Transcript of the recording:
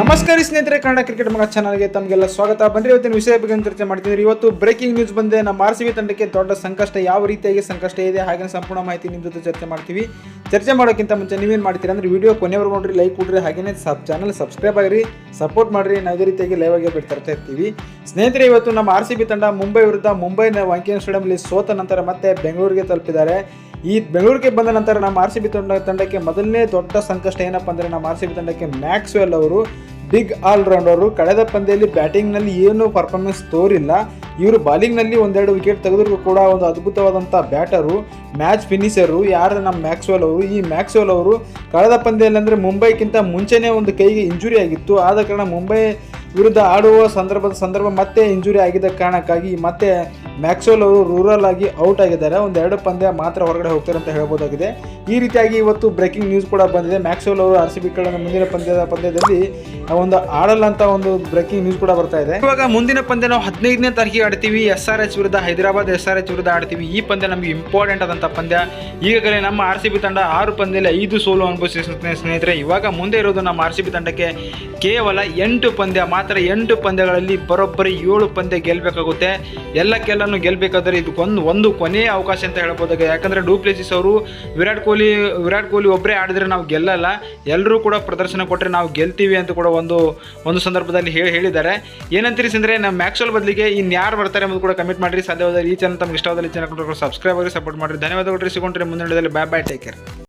ನಮಸ್ಕಾರ ಸ್ನೇಹಿತರೆ, ಕನ್ನಡ ಕ್ರಿಕೆಟ್ ಮಗ ಚಾನಲ್ಗೆ ತಮಗೆಲ್ಲ ಸ್ವಾಗತ. ಬಂದ್ರೆ ಇವತ್ತಿನ ವಿಷಯ ಬಗ್ಗೆ ಚರ್ಚೆ ಮಾಡ್ತಿದ್ದೀರಿ ಇವತ್ತು ಬ್ರೇಕಿಂಗ್ ನ್ಯೂಸ್ ಬಂದೆ. ನಮ್ಮ ಆರ್ ಸಿ ಬಿ ತಂಡಕ್ಕೆ ದೊಡ್ಡ ಸಂಕಷ್ಟ, ಯಾವ ರೀತಿಯಾಗಿ ಸಂಕಷ್ಟ ಇದೆ ಹಾಗೆ ಸಂಪೂರ್ಣ ಮಾಹಿತಿ ನಿಮ್ಮ ಜೊತೆ ಚರ್ಚೆ ಮಾಡ್ತೀವಿ. ಚರ್ಚೆ ಮಾಡೋಕ್ಕಿಂತ ಮುಂಚೆ ನೀವೇನು ಮಾಡ್ತೀರಾ ಅಂದ್ರೆ ವಿಡಿಯೋ ಕೊನೆವರೆಗೂ ನೋಡ್ರಿ ಲೈಕ್ ಕೊಡ್ರಿ ಹಾಗೆಯೇ ಸಬ್ ಚಾನಲ್ ಸಬ್ಸ್ಕ್ರೈಬ್ ಆಗಿರಿ ಸಪೋರ್ಟ್ ಮಾಡಿರಿ, ನಾವು ಇದೇ ರೀತಿಯಾಗಿ ಲೈವ್ ಆಗಿ ತರ್ತಾ ಇರ್ತೀವಿ. ಸ್ನೇಹಿತರೆ, ಇವತ್ತು ನಮ್ಮ ಆರ್ ಸಿ ಬಿ ತಂಡ ಮುಂಬೈ ವಿರುದ್ಧ ಮುಂಬೈನ ಸ್ಟೇಡಿಯಂ ಸ್ಟೇಡಿಯಂನಲ್ಲಿ ಸೋತ ನಂತರ ಮತ್ತೆ ಬೆಂಗಳೂರಿಗೆ ತಲುಪಿದ್ದಾರೆ. ಈ ಬೆಂಗಳೂರಿಗೆ ಬಂದ ನಂತರ ನಮ್ಮ ಆರ್ ಸಿ ಬಿ ತಂಡ ತಂಡಕ್ಕೆ ಮೊದಲನೇ ದೊಡ್ಡ ಸಂಕಷ್ಟ ಏನಪ್ಪ ಅಂದರೆ ನಮ್ಮ ಆರ್ ಸಿ ಬಿ ತಂಡಕ್ಕೆ ಮ್ಯಾಕ್ಸ್ವೆಲ್ ಅವರು, ಬಿಗ್ ಆಲ್ರೌಂಡರು ಕಳೆದ ಪಂದ್ಯದಲ್ಲಿ ಬ್ಯಾಟಿಂಗ್ನಲ್ಲಿ ಏನು ಪರ್ಫಾರ್ಮೆನ್ಸ್ ತೋರಿಲ್ಲ. ಇವರು ಬಾಲಿಂಗ್ನಲ್ಲಿ ಒಂದೆರಡು ವಿಕೆಟ್ ತೆಗೆದ್ರು ಕೂಡ ಒಂದು ಅದ್ಭುತವಾದಂಥ ಬ್ಯಾಟರು, ಮ್ಯಾಚ್ ಫಿನಿಷರು ಯಾರು ನಮ್ಮ ಮ್ಯಾಕ್ಸ್ವೆಲ್ ಅವರು? ಈ ಮ್ಯಾಕ್ಸ್ವೆಲ್ ಅವರು ಕಳೆದ ಪಂದ್ಯದಲ್ಲಿ ಅಂದರೆ ಮುಂಬೈಗಿಂತ ಮುಂಚೆನೇ ಒಂದು ಕೈಗೆ ಇಂಜುರಿ ಆಗಿತ್ತು. ಆದ ಕಾರಣ ಮುಂಬೈ ವಿರುದ್ಧ ಆಡುವ ಸಂದರ್ಭದ ಸಂದರ್ಭ ಮತ್ತೆ ಇಂಜುರಿ ಆಗಿದ್ದ ಕಾರಣಕ್ಕಾಗಿ ಮತ್ತೆ ಮ್ಯಾಕ್ಸೋಲ್ ಅವರು ರೂರಲ್ ಆಗಿ ಔಟ್ ಆಗಿದ್ದಾರೆ. ಒಂದೆರಡು ಪಂದ್ಯ ಮಾತ್ರ ಹೊರಗಡೆ ಹೋಗ್ತಾರೆ ಅಂತ ಹೇಳ್ಬೋದಾಗಿದೆ. ಈ ರೀತಿಯಾಗಿ ಇವತ್ತು ಬ್ರೇಕಿಂಗ್ ನ್ಯೂಸ್ ಕೂಡ ಬಂದಿದೆ. ಮ್ಯಾಕ್ಸೋಲ್ ಅವರು ಆರ್ ಸಿ ಬಿ ಕಡೆ ಮುಂದಿನ ಪಂದ್ಯದ ಪಂದ್ಯದಲ್ಲಿ ಒಂದು ಆಡಲ್ಲ ಅಂತ ಒಂದು ಬ್ರೇಕಿಂಗ್ ನ್ಯೂಸ್ ಕೂಡ ಬರ್ತಾ ಇದೆ. ಇವಾಗ ಮುಂದಿನ ಪಂದ್ಯ ನಾವು ಹದಿನೈದನೇ ತಾರೀಕಿಗೆ ಆಡ್ತೀವಿ. ಎಸ್ ಆರ್ ಎಚ್ ವಿರುದ್ಧ ಹೈದರಾಬಾದ್, ಎಸ್ ಆರ್ ಎಚ್ ವಿರುದ್ಧ ಆಡ್ತೀವಿ. ಈ ಪಂದ್ಯ ನಮಗೆ ಇಂಪಾರ್ಟೆಂಟ್ ಆದಂಥ ಪಂದ್ಯ. ಈಗಾಗಲೇ ನಮ್ಮ ಆರ್ ಸಿ ಬಿ ತಂಡ ಆರು ಪಂದ್ಯದಲ್ಲಿ ಐದು ಸೋಲು ಅನುಭವಿಸಿದ ಸ್ನೇಹಿತರೆ. ಇವಾಗ ಮುಂದೆ ಇರೋದು ನಮ್ಮ ಆರ್ ಸಿ ಬಿ ತಂಡಕ್ಕೆ ಕೇವಲ ಎಂಟು ಪಂದ್ಯ ಮಾತ್ರ ಎಂಟು ಪಂದ್ಯಗಳಲ್ಲಿ ಬರೋಬ್ಬರಿ ಏಳು ಪಂದ್ಯ ಗೆಲ್ಲಬೇಕಾಗುತ್ತೆ ಎಲ್ಲಕ್ಕೆಲ್ಲನೂ ಗೆಲ್ಲಬೇಕಾದ್ರೆ ಇದು ಒಂದು ಕೊನೆಯ ಅವಕಾಶ ಅಂತ ಹೇಳ್ಬೋದಾಗ ಯಾಕಂದರೆ ಡೂಪ್ಲೇಸಿಸ್ ಅವರು ವಿರಾಟ್ ಕೊಹ್ಲಿ ವಿರಾಟ್ ಕೊಹ್ಲಿ ಒಬ್ಬರೇ ಆಡಿದ್ರೆ ನಾವು ಗೆಲ್ಲಲ್ಲ. ಎಲ್ಲರೂ ಕೂಡ ಪ್ರದರ್ಶನ ಕೊಟ್ಟರೆ ನಾವು ಗೆಲ್ತೀವಿ ಅಂತ ಕೂಡ ಒಂದು ಒಂದು ಸಂದರ್ಭದಲ್ಲಿ ಹೇಳಿ ಹೇಳಿದ್ದಾರೆ. ಏನಂತೀರಿ ಅಂದರೆ ನಮ್ಮ ಮ್ಯಾಕ್ಸೋಲ್ ಬದಲಿಗೆ ಇನ್ಯಾರು ಯಾರು ಬರ್ತಾರೆ ಎಂಬುದು ಕೂಡ ಕಮೆಂಟ್ ಮಾಡಿರಿ. ಸಾಧ್ಯವಾದರೆ ಈ ಚಾನಲ್ ತಮ್ಗೆ ಇಷ್ಟವಾದಲ್ಲಿ ಚಾನಲ್ ಸಬ್ಸ್ಕ್ರೈಬ್ ಆಗಿ ಸಪೋರ್ಟ್ ಮಾಡಿರಿ. ಧನ್ಯವಾದಗಳು ಸಿಗೊಂಡ್ರೆ ಮುಂದಿನ ಬಾಯ್ ಬಾಯ್ ಟೇಕ್ ಕೇರ್